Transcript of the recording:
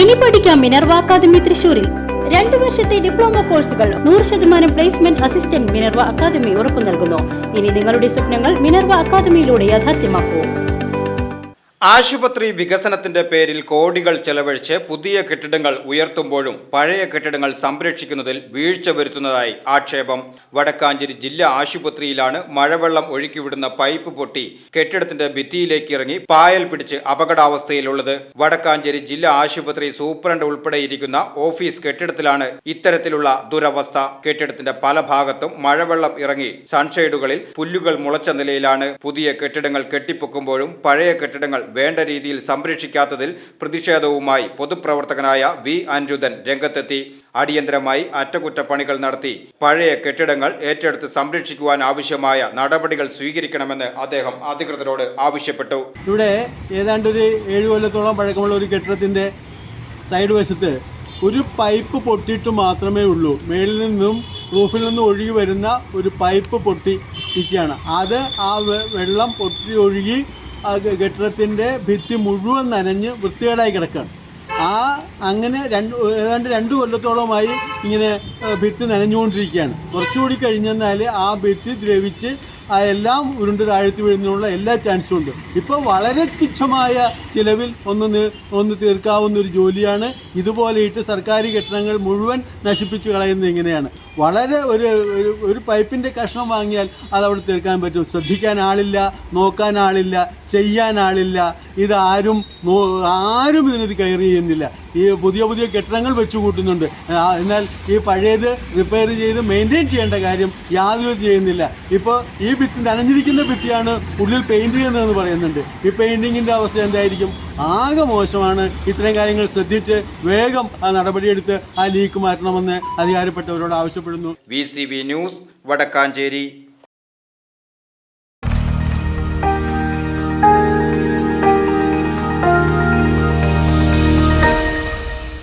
ഇനി പഠിക്കാം Minerva academy തൃശൂരിൽ രണ്ടു വർഷത്തെ ഡിപ്ലോമ കോഴ്സുകൾ നൂറ് ശതമാനം പ്ലേസ്മെന്റ് അസിസ്റ്റന്റ് മിനർവ അക്കാദമി ഉറപ്പു നൽകുന്നു. ഇനി നിങ്ങളുടെ സ്വപ്നങ്ങൾ മിനർവ അക്കാദമിയിലൂടെ യാഥാർത്ഥ്യമാക്കൂ. ആശുപത്രി വികസനത്തിന്റെ പേരിൽ കോടികൾ ചെലവഴിച്ച് പുതിയ കെട്ടിടങ്ങൾ ഉയർത്തുമ്പോഴും പഴയ കെട്ടിടങ്ങൾ സംരക്ഷിക്കുന്നതിൽ വീഴ്ച വരുത്തുന്നതായി ആക്ഷേപം. വടക്കാഞ്ചേരി ജില്ലാ ആശുപത്രിയിലാണ് മഴവെള്ളം ഒഴുക്കിവിടുന്ന പൈപ്പ് പൊട്ടി കെട്ടിടത്തിന്റെ ഭിത്തിയിലേക്ക് ഇറങ്ങി പായൽ പിടിച്ച് അപകടാവസ്ഥയിലുള്ളത്. വടക്കാഞ്ചേരി ജില്ലാ ആശുപത്രി സൂപ്രണ്ട് ഉൾപ്പെടെയിരിക്കുന്ന ഓഫീസ് കെട്ടിടത്തിലാണ് ഇത്തരത്തിലുള്ള ദുരവസ്ഥ. കെട്ടിടത്തിന്റെ പല ഭാഗത്തും മഴവെള്ളം ഇറങ്ങി സൺഷെയ്ഡുകളിൽ പുല്ലുകൾ മുളച്ച നിലയിലാണ് പുതിയ കെട്ടിടങ്ങൾ കെട്ടിപ്പൊക്കുമ്പോഴും പഴയ കെട്ടിടങ്ങൾ വേണ്ട രീതിയിൽ സംരക്ഷിക്കാത്തതിൽ പ്രതിഷേധവുമായി പൊതുപ്രവർത്തകനായ വി അനിരുദ്ധൻ രംഗത്തെത്തി. അടിയന്തരമായി അറ്റകുറ്റപ്പണികൾ നടത്തി. പഴയ കെട്ടിടങ്ങൾ ഏറ്റെടുത്ത് സംരക്ഷിക്കുവാൻ ആവശ്യമായ നടപടികൾ സ്വീകരിക്കണമെന്ന് അദ്ദേഹം അധികൃതരോട് ആവശ്യപ്പെട്ടു. ഇവിടെ ഏതാണ്ട് ഒരു ഏഴ് കൊല്ലത്തോളം പഴക്കമുള്ള ഒരു കെട്ടിടത്തിന്റെ സൈഡ് വശത്ത് ഒരു പൈപ്പ് പൊട്ടിയിട്ട് മാത്രമേ ഉള്ളൂ. മേളിൽ നിന്നും റൂഫിൽ നിന്നും ഒഴുകി വരുന്ന ഒരു പൈപ്പ് പൊട്ടി ഇരിക്കുകയാണ് അത് ആ വെള്ളം പൊട്ടി ഒഴുകി ആ കെട്ടിടത്തിന്റെ ഭിത്തി മുഴുവൻ നനഞ്ഞ് വൃത്തികേടായി കിടക്കുകയാണ് ആ അങ്ങനെ രണ്ട് ഏതാണ്ട് രണ്ട് കൊല്ലത്തോളമായി ഇങ്ങനെ ഭിത്തി നനഞ്ഞുകൊണ്ടിരിക്കുകയാണ്. കുറച്ചുകൂടി കഴിഞ്ഞെന്നാൽ ആ ഭിത്തി ദ്രവിച്ച് ആ എല്ലാം ഉരുണ്ട് താഴ്ത്തി വീഴുന്നതിനുള്ള എല്ലാ ചാൻസും ഉണ്ട്. ഇപ്പോൾ വളരെ തുച്ഛമായ ചിലവിൽ ഒന്ന് ഒന്ന് തീർക്കാവുന്ന ഒരു ജോലിയാണ് ഇതുപോലെയിട്ട് സർക്കാർ കെട്ടിടങ്ങൾ മുഴുവൻ നശിപ്പിച്ച് കളയുന്നത് ഇങ്ങനെയാണ്. വളരെ ഒരു ഒരു ഒരു പൈപ്പിന്റെ കഷ്ണം വാങ്ങിയാൽ അത് അവിടെ തീർക്കാൻ പറ്റും. ശ്രദ്ധിക്കാൻ ആളില്ല നോക്കാൻ ആളില്ല ചെയ്യാൻ ആളില്ല. ഇതാരും ആരും ഇതിനത് കയറി ചെയ്യുന്നില്ല. ഈ പുതിയ പുതിയ കെട്ടിടങ്ങൾ വെച്ചു കൂട്ടുന്നുണ്ട്. എന്നാൽ ഈ പഴയത് റിപ്പയർ ചെയ്ത് മെയിന്റെയിൻ ചെയ്യേണ്ട കാര്യം യാതൊരു ചെയ്യുന്നില്ല. ഇപ്പോൾ ഈ ഭിത്തി നനഞ്ഞിരിക്കുന്ന ഭിത്തിയാണ് ഉള്ളിൽ പെയിന്റ് ചെയ്യുന്നതെന്ന് പറയുന്നുണ്ട്. ഈ പെയിന്റിങ്ങിന്റെ അവസ്ഥ എന്തായിരിക്കും? ആകെ മോശമാണ്. ഇത്തരം കാര്യങ്ങൾ ശ്രദ്ധിച്ച് വേഗം ആ നടപടിയെടുത്ത് ആ ലീക്ക് മാറ്റണമെന്ന് അധികാരപ്പെട്ടവരോട് ആവശ്യപ്പെടുന്നു. V news Vadakkanchery.